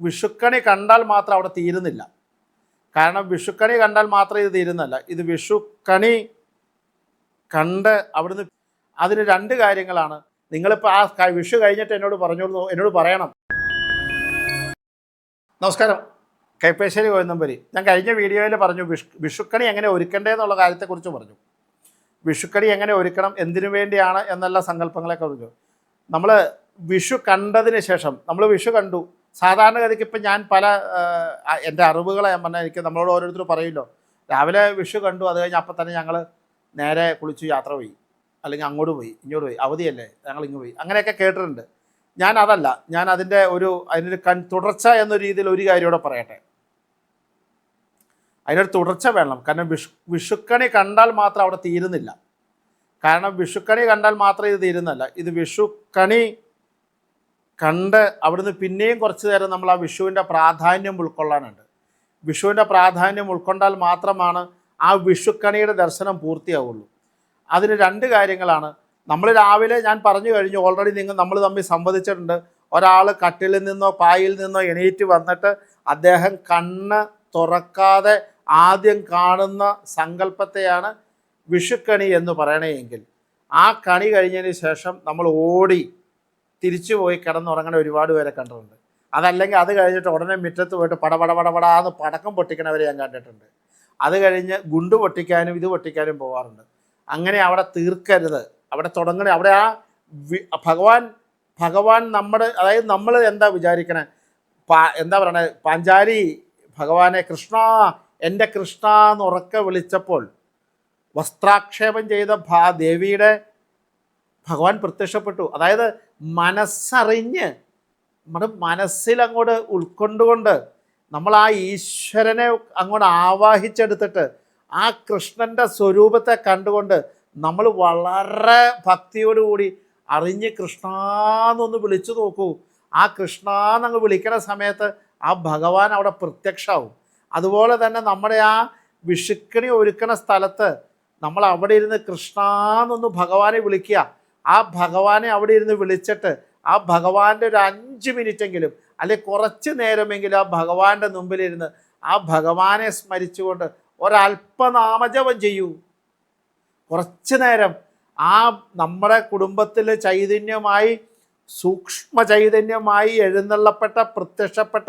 വിഷുക്കണി കണ്ടാൽ മാത്രം അവിടെ തീരുന്നില്ല. കാരണം വിഷുക്കണി കണ്ടാൽ മാത്രം ഇത് തീരുന്നല്ല ഇത് വിഷുക്കണി കണ്ട് അവിടുന്ന് അതിന് രണ്ട് കാര്യങ്ങളാണ്. നിങ്ങളിപ്പോൾ ആ വിഷു കഴിഞ്ഞിട്ട് എന്നോട് പറഞ്ഞോളൂ എന്നോട് പറയണം. നമസ്കാരം. കൈപ്പേശ്ശേരി കോയന്നമ്പരി ഞാൻ കഴിഞ്ഞ വീഡിയോയിൽ പറഞ്ഞു വിഷു വിഷുക്കണി എങ്ങനെ ഒരുക്കണ്ടേന്നുള്ള കാര്യത്തെക്കുറിച്ച് പറഞ്ഞു. വിഷുക്കണി എങ്ങനെ ഒരുക്കണം എന്തിനു വേണ്ടിയാണ് എന്നുള്ള സങ്കല്പങ്ങളെ കുറിച്ച് നമ്മൾ വിഷു കണ്ടതിന് ശേഷം നമ്മൾ വിഷു കണ്ടു. സാധാരണഗതിക്ക് ഇപ്പം ഞാൻ പല എന്റെ അറിവുകളെ ഞാൻ പറഞ്ഞാൽ എനിക്ക് നമ്മളോട് ഓരോരുത്തർ പറയുമല്ലോ രാവിലെ വിഷു കണ്ടു അത് കഴിഞ്ഞ് അപ്പം തന്നെ ഞങ്ങൾ നേരെ കുളിച്ചു യാത്ര പോയി. അല്ലെങ്കിൽ അങ്ങോട്ട് പോയി ഇങ്ങോട്ട് പോയി. അവധിയല്ലേ? ഞങ്ങൾ ഇങ്ങ് പോയി. അങ്ങനെയൊക്കെ കേട്ടിട്ടുണ്ട്. ഞാൻ അതല്ല. ഞാൻ അതിന്റെ ഒരു അതിനൊരു കൺ തുടർച്ച എന്ന രീതിയിൽ ഒരു കാര്യം കൂടെ പറയട്ടെ. അതിനൊരു തുടർച്ച വേണം. കാരണം വിഷു വിഷുക്കണി കണ്ടാൽ മാത്രം അവിടെ തീരുന്നില്ല. കാരണം വിഷുക്കണി കണ്ടാൽ മാത്രം ഇത് തീരുന്നല്ല ഇത് വിഷുക്കണി കണ്ട് അവിടുന്ന് പിന്നെയും കുറച്ച് നേരം നമ്മൾ ആ വിഷുവിന്റെ പ്രാധാന്യം ഉൾക്കൊള്ളാനുണ്ട്. വിഷുവിന്റെ പ്രാധാന്യം ഉൾക്കൊണ്ടാൽ മാത്രമാണ് ആ വിഷുക്കണിയുടെ ദർശനം പൂർത്തിയാവുള്ളൂ. അതിന് രണ്ട് കാര്യങ്ങളാണ്. നമ്മൾ രാവിലെ ഞാൻ പറഞ്ഞു കഴിഞ്ഞു ഓൾറെഡി നിങ്ങൾ നമ്മൾ തമ്മിൽ സംവദിച്ചിട്ടുണ്ട്. ഒരാൾ കട്ടിലിൽ നിന്നോ പായിൽ നിന്നോ എണീറ്റ് വന്നിട്ട് അദ്ദേഹം കണ്ണ് തുറക്കാതെ ആദ്യം കാണുന്ന സങ്കല്പത്തെയാണ് വിഷുക്കണി എന്ന് പറയണമെങ്കിൽ ആ കണി കഴിഞ്ഞതിന് ശേഷം നമ്മൾ ഓടി തിരിച്ചു പോയി കിടന്നുറങ്ങണ ഒരുപാട് പേരെ കണ്ടിട്ടുണ്ട്. അതല്ലെങ്കിൽ അത് കഴിഞ്ഞിട്ട് ഉടനെ മുറ്റത്ത് പോയിട്ട് പടപട പടപടാന്ന് പടക്കം പൊട്ടിക്കണവരെ ഞാൻ കണ്ടിട്ടുണ്ട്. അത് കഴിഞ്ഞ് ഗുണ്ട് പൊട്ടിക്കാനും ഇത് പൊട്ടിക്കാനും പോകാറുണ്ട് അങ്ങനെ അവിടെ തീർക്കരുത്. അവിടെ തുടങ്ങണ അവിടെ ആ ഭഗവാൻ ഭഗവാൻ നമ്മുടെ അതായത് നമ്മൾ എന്താ വിചാരിക്കണേ? എന്താ പറയണേ? പാഞ്ചാലി ഭഗവാനെ കൃഷ്ണ എന്റെ കൃഷ്ണ എന്ന് ഉറക്കെ വിളിച്ചപ്പോൾ വസ്ത്രാക്ഷേപം ചെയ്ത ഭാ ദേവിയുടെ ഭഗവാൻ പ്രത്യക്ഷപ്പെട്ടു. അതായത് മനസ്സറിഞ്ഞ് നമ്മുടെ മനസ്സിൽ അങ്ങോട്ട് ഉൾക്കൊണ്ടുകൊണ്ട് നമ്മൾ ആ ഈശ്വരനെ അങ്ങോട്ട് ആവാഹിച്ചെടുത്തിട്ട് ആ കൃഷ്ണന്റെ സ്വരൂപത്തെ കണ്ടുകൊണ്ട് നമ്മൾ വളരെ ഭക്തിയോടുകൂടി അറിഞ്ഞ് കൃഷ്ണാന്നൊന്ന് വിളിച്ചു നോക്കൂ. ആ കൃഷ്ണാന്നങ്ങ് വിളിക്കണ സമയത്ത് ആ ഭഗവാൻ അവിടെ പ്രത്യക്ഷമാവും. അതുപോലെ തന്നെ നമ്മുടെ ആ വിഷുക്കണി ഒരുക്കുന്ന സ്ഥലത്ത് നമ്മൾ അവിടെ ഇരുന്ന് കൃഷ്ണാന്നൊന്ന് ഭഗവാനെ വിളിക്കുക. ആ ഭഗവാനെ അവിടെ ഇരുന്ന് വിളിച്ചിട്ട് ആ ഭഗവാന്റെ ഒരു അഞ്ച് മിനിറ്റെങ്കിലും അല്ലെ കുറച്ച് നേരമെങ്കിലും ആ ഭഗവാന്റെ മുമ്പിലിരുന്ന് ആ ഭഗവാനെ സ്മരിച്ചുകൊണ്ട് ഒരല്പനാമജപം ചെയ്യൂ. കുറച്ച് നേരം ആ നമ്മുടെ കുടുംബത്തിൽ ചൈതന്യമായി സൂക്ഷ്മ ചൈതന്യമായി എഴുന്നള്ളപ്പെട്ട പ്രത്യക്ഷപ്പെട്ട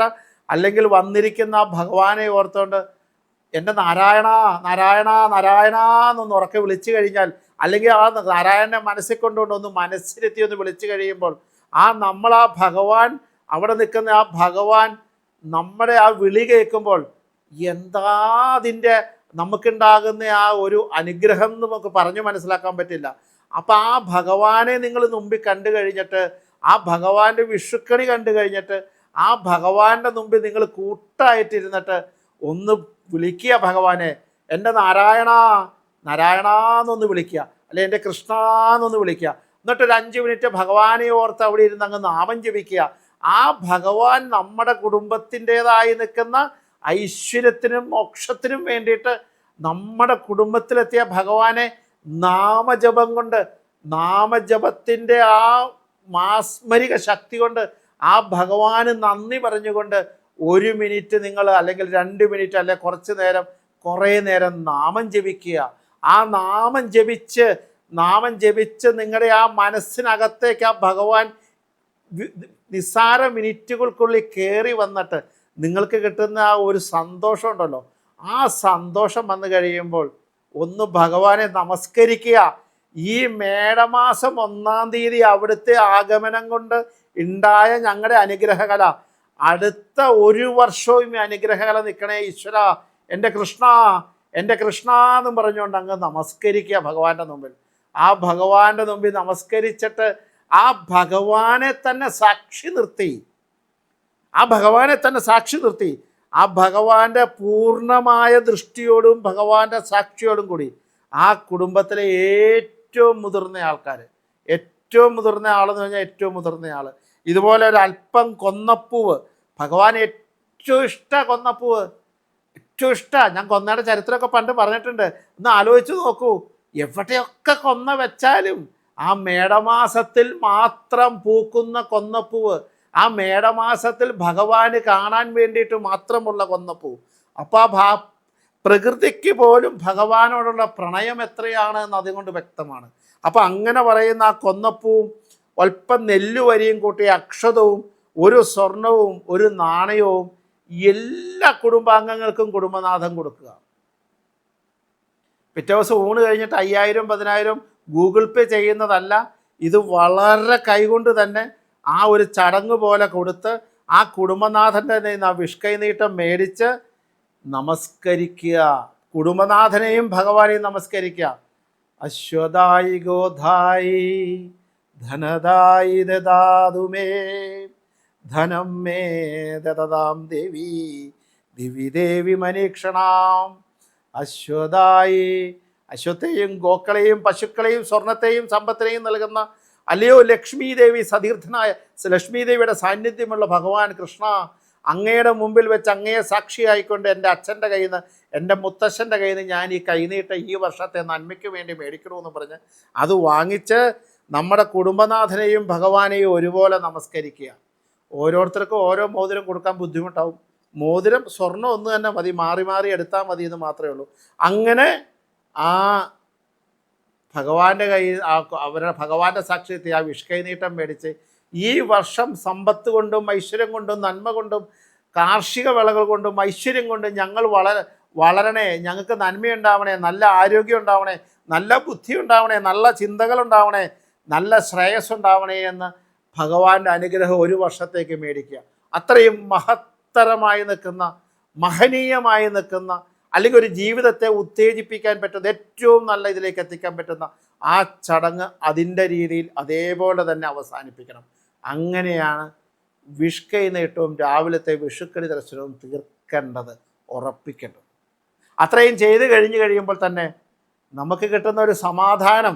അല്ലെങ്കിൽ വന്നിരിക്കുന്ന ആ ഭഗവാനെ ഓർത്തുകൊണ്ട് എന്റെ നാരായണ നാരായണ നാരായണ എന്നൊന്ന് ഉറക്കെ വിളിച്ചു കഴിഞ്ഞാൽ അല്ലെങ്കിൽ ആ നാരായണനെ മനസ്സിൽ കൊണ്ടുകൊണ്ട് ഒന്ന് മനസ്സിലെത്തി ഒന്ന് വിളിച്ചു കഴിയുമ്പോൾ ആ നമ്മൾ ആ ഭഗവാൻ അവിടെ നിൽക്കുന്ന ആ ഭഗവാൻ നമ്മുടെ ആ വിളി കേൾക്കുമ്പോൾ എന്താ അതിന്റെ നമുക്കുണ്ടാകുന്ന ആ ഒരു അനുഗ്രഹം എന്ന് നമുക്ക് പറഞ്ഞു മനസ്സിലാക്കാൻ പറ്റില്ല. അപ്പം ആ ഭഗവാനെ നിങ്ങൾ മുമ്പിൽ കണ്ടു കഴിഞ്ഞിട്ട് ആ ഭഗവാന്റെ വിഷുക്കണി കണ്ടു കഴിഞ്ഞിട്ട് ആ ഭഗവാന്റെ മുമ്പിൽ നിങ്ങൾ കൂട്ടായിട്ടിരുന്നിട്ട് ഒന്ന് വിളിക്കുക ഭഗവാനെ എന്റെ നാരായണ നാരായണ എന്നൊന്ന് വിളിക്കുക. അല്ലെ എന്റെ കൃഷ്ണ എന്നൊന്ന് വിളിക്കുക. എന്നിട്ട് ഒരു അഞ്ച് മിനിറ്റ് ഭഗവാനെ ഓർത്ത് അവിടെ ഇരുന്ന് അങ്ങ് നാമം ജപിക്കുക. ആ ഭഗവാൻ നമ്മുടെ കുടുംബത്തിന്റേതായി നിൽക്കുന്ന ഐശ്വര്യത്തിനും മോക്ഷത്തിനും വേണ്ടിയിട്ട് നമ്മുടെ കുടുംബത്തിലെത്തിയ ഭഗവാനെ നാമജപം കൊണ്ട് നാമജപത്തിന്റെ ആ മാസ്മരിക ശക്തി കൊണ്ട് ആ ഭഗവാന് നന്ദി പറഞ്ഞുകൊണ്ട് ഒരു മിനിറ്റ് നിങ്ങൾ അല്ലെങ്കിൽ രണ്ട് മിനിറ്റ് അല്ലെങ്കിൽ കുറച്ച് നേരം കുറേ നേരം നാമം ജപിക്കുക. ആ നാമം ജപിച്ച് നാമം ജപിച്ച് നിങ്ങളുടെ ആ മനസ്സിനകത്തേക്ക് ആ ഭഗവാൻ നിസ്സാര മിനിറ്റുകൾക്കുള്ളിൽ കയറി വന്നിട്ട് നിങ്ങൾക്ക് കിട്ടുന്ന ആ ഒരു സന്തോഷം ഉണ്ടല്ലോ. ആ സന്തോഷം വന്നു കഴിയുമ്പോൾ ഒന്ന് ഭഗവാനെ നമസ്കരിക്കുക. ഈ മേടമാസം ഒന്നാം തീയതി അവിടുത്തെ ആഗമനം കൊണ്ട് ഉണ്ടായ ഞങ്ങളുടെ അനുഗ്രഹകല. അടുത്ത ഒരു വർഷവും ഈ അനുഗ്രഹകല നിൽക്കണേ ഈശ്വര. എന്റെ കൃഷ്ണ എന്റെ കൃഷ്ണ എന്നും പറഞ്ഞുകൊണ്ട് അങ്ങ് നമസ്കരിക്കുക ഭഗവാന്റെ മുമ്പിൽ. ആ ഭഗവാന്റെ മുമ്പിൽ നമസ്കരിച്ചിട്ട് ആ ഭഗവാനെ തന്നെ സാക്ഷി നിർത്തി. ആ ഭഗവാനെ തന്നെ സാക്ഷി നിർത്തി. ആ ഭഗവാന്റെ പൂർണമായ ദൃഷ്ടിയോടും ഭഗവാന്റെ സാക്ഷിയോടും കൂടി ആ കുടുംബത്തിലെ ഏറ്റവും മുതിർന്ന ആൾക്കാർ ഏറ്റവും മുതിർന്ന എന്ന് പറഞ്ഞാൽ ഏറ്റവും മുതിർന്ന ആൾ ഇതുപോലെ ഒരു അല്പം കൊന്നപ്പൂവ് ഭഗവാൻ ഏറ്റവും ഇഷ്ട കൊന്നപ്പൂവ് ഏറ്റവും ഇഷ്ടമാണ് ഞാൻ കൊന്നയുടെ ചരിത്രമൊക്കെ പണ്ട് പറഞ്ഞിട്ടുണ്ട്. ഒന്ന് ആലോചിച്ച് നോക്കൂ. എവിടെയൊക്കെ കൊന്ന വെച്ചാലും ആ മേടമാസത്തിൽ മാത്രം പൂക്കുന്ന കൊന്നപ്പൂവ് ആ മേടമാസത്തിൽ ഭഗവാന് കാണാൻ വേണ്ടിയിട്ട് മാത്രമുള്ള കൊന്നപ്പൂ. അപ്പോൾ ആ ഭാ പ്രകൃതിക്ക് പോലും ഭഗവാനോടുള്ള പ്രണയം എത്രയാണ് എന്ന് അതുകൊണ്ട് വ്യക്തമാണ്. അപ്പം അങ്ങനെ പറയുന്ന ആ കൊന്നപ്പൂവും അല്പം നെല്ലുവരിയും കൂട്ടിയ അക്ഷതവും ഒരു സ്വർണവും ഒരു നാണയവും എല്ലാ കുടുംബാംഗങ്ങൾക്കും കുടുംബനാഥം കൊടുക്കുക. പിറ്റേ ദിവസം ഊണ് കഴിഞ്ഞിട്ട് അയ്യായിരം പതിനായിരം ഗൂഗിൾ പേ ചെയ്യുന്നതല്ല ഇത് വളരെ കൈകൊണ്ട് തന്നെ ആ ഒരു ചടങ്ങ് പോലെ കൊടുത്ത് ആ കുടുംബനാഥന്റെ നിന്ന് ആ വിഷ്കൈനീട്ടം മേടിച്ച് നമസ്കരിക്കുക. കുടുംബനാഥനെയും ഭഗവാനെയും നമസ്കരിക്കുക. അശ്വതായി ഗോധായി ധനദായി ദദാതുമേ. ധനം മേ ദദാം ദേവി ദിവി ദേവി മനീക്ഷണാം. അശ്വതായി അശ്വത്തെയും ഗോക്കളെയും പശുക്കളെയും സ്വർണത്തെയും സമ്പത്തിനെയും നൽകുന്ന അല്ലയോ ലക്ഷ്മി ദേവി സതീർത്ഥനായ ലക്ഷ്മി ദേവിയുടെ സാന്നിധ്യമുള്ള ഭഗവാൻ കൃഷ്ണ അങ്ങയുടെ മുമ്പിൽ വെച്ച് അങ്ങയെ സാക്ഷിയായിക്കൊണ്ട് എന്റെ അച്ഛന്റെ കയ്യിൽ നിന്ന് എന്റെ മുത്തശ്ശന്റെ കയ്യിൽ നിന്ന് ഞാൻ ഈ കൈനീട്ട ഈ വർഷത്തെ നന്മയ്ക്ക് വേണ്ടി മേടിക്കണമെന്ന് പറഞ്ഞ് അത് വാങ്ങിച്ച് നമ്മുടെ കുടുംബനാഥനെയും ഭഗവാനെയും ഒരുപോലെ നമസ്കരിക്കുക ഓരോരുത്തർക്കും ഓരോ മോതിരം കൊടുക്കാൻ ബുദ്ധിമുട്ടാവും. മോതിരം സ്വർണം ഒന്ന് തന്നെ മതി മാറി മാറി എടുത്താൽ മതി എന്ന് മാത്രമേ ഉള്ളൂ. അങ്ങനെ ആ ഭഗവാന്റെ കയ്യിൽ അവരുടെ ഭഗവാന്റെ സാക്ഷ്യത്തെ ആ വിഷ്കൈനീട്ടം മേടിച്ച് ഈ വർഷം സമ്പത്ത് കൊണ്ടും ഐശ്വര്യം കൊണ്ടും നന്മ കൊണ്ടും കാർഷിക വിളകൾ കൊണ്ടും ഐശ്വര്യം കൊണ്ടും ഞങ്ങൾ വളര വളരണേ ഞങ്ങൾക്ക് നന്മയുണ്ടാവണേ നല്ല ആരോഗ്യം ഉണ്ടാവണേ നല്ല ബുദ്ധി ഉണ്ടാവണേ നല്ല ചിന്തകൾ ഉണ്ടാവണേ നല്ല ശ്രേയസ് ഉണ്ടാവണേ എന്ന് ഭഗവാന്റെ അനുഗ്രഹം ഒരു വർഷത്തേക്ക് മേടിക്കുക. അത്രയും മഹത്തരമായി നിൽക്കുന്ന മഹനീയമായി നിൽക്കുന്ന അല്ലെങ്കിൽ ഒരു ജീവിതത്തെ ഉത്തേജിപ്പിക്കാൻ പറ്റുന്ന ഏറ്റവും നല്ല ഇതിലേക്ക് എത്തിക്കാൻ പറ്റുന്ന ആ ചടങ്ങ് അതിന്റെ രീതിയിൽ അതേപോലെ തന്നെ അവസാനിപ്പിക്കണം. അങ്ങനെയാണ് വിഷ്കൈ നേട്ടവും രാവിലത്തെ വിഷുക്കണി ദർശനവും തീർക്കേണ്ടത് ഉറപ്പിക്കേണ്ടത്. അത്രയും ചെയ്ത് കഴിഞ്ഞ് കഴിയുമ്പോൾ തന്നെ നമുക്ക് കിട്ടുന്ന ഒരു സമാധാനം.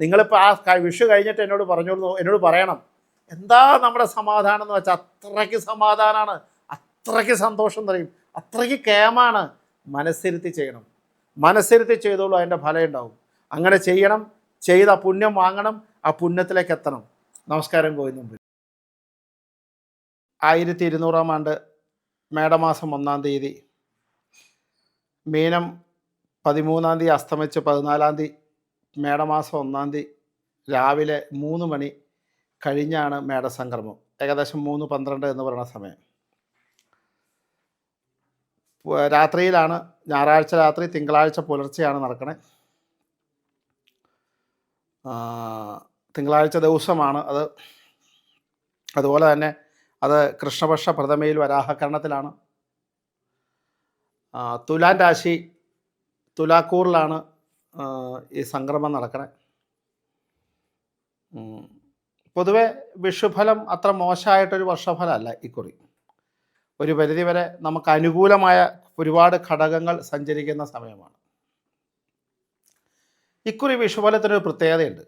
നിങ്ങളിപ്പോൾ ആ വിഷു കഴിഞ്ഞിട്ട് എന്നോട് പറഞ്ഞോളൂ എന്നോട് പറയണം. എന്താ നമ്മുടെ സമാധാനം എന്ന് വെച്ചാൽ അത്രയ്ക്ക് സമാധാനമാണ് അത്രയ്ക്ക് സന്തോഷം തരും അത്രയ്ക്ക് കേമാണ് മനസ്സിരുത്തി ചെയ്യണം. മനസ്സിരുത്തി ചെയ്തോളൂ അതിന്റെ ഫലം ഉണ്ടാവും. അങ്ങനെ ചെയ്യണം ചെയ്ത് ആ പുണ്യം വാങ്ങണം ആ പുണ്യത്തിലേക്ക് എത്തണം. നമസ്കാരം ഗോവിന്ദൻ ആയിരത്തി ഇരുന്നൂറാം ആണ്ട് മേടമാസം ഒന്നാം തീയതി മീനം പതിമൂന്നാം തീയതി അസ്തമിച്ച് പതിനാലാം തീയതി മേടമാസം ഒന്നാം തീയതി രാവിലെ മൂന്ന് മണി കഴിഞ്ഞാണ് മേടസംക്രമം. ഏകദേശം മൂന്ന് പന്ത്രണ്ട് എന്ന് പറയുന്ന സമയം. രാത്രിയിലാണ് ഞായറാഴ്ച രാത്രി തിങ്കളാഴ്ച പുലർച്ചെയാണ് നടക്കണേ. തിങ്കളാഴ്ച ദിവസമാണ് അത്. അതുപോലെ തന്നെ അത് കൃഷ്ണപക്ഷ പ്രഥമയിൽ വരാഹകരണത്തിലാണ്. തുലാൻ രാശി തുലാക്കൂറിലാണ് ഈ സംക്രമം നടക്കണേ. പൊതുവെ വിഷുഫലം അത്ര മോശമായിട്ടൊരു വർഷഫലമല്ല ഇക്കുറി ഒരു പരിധിവരെ നമുക്ക് അനുകൂലമായ ഒരുപാട് ഘടകങ്ങൾ സഞ്ചരിക്കുന്ന സമയമാണ്. ഇക്കുറി വിഷുഫലത്തിനൊരു പ്രത്യേകതയുണ്ട്.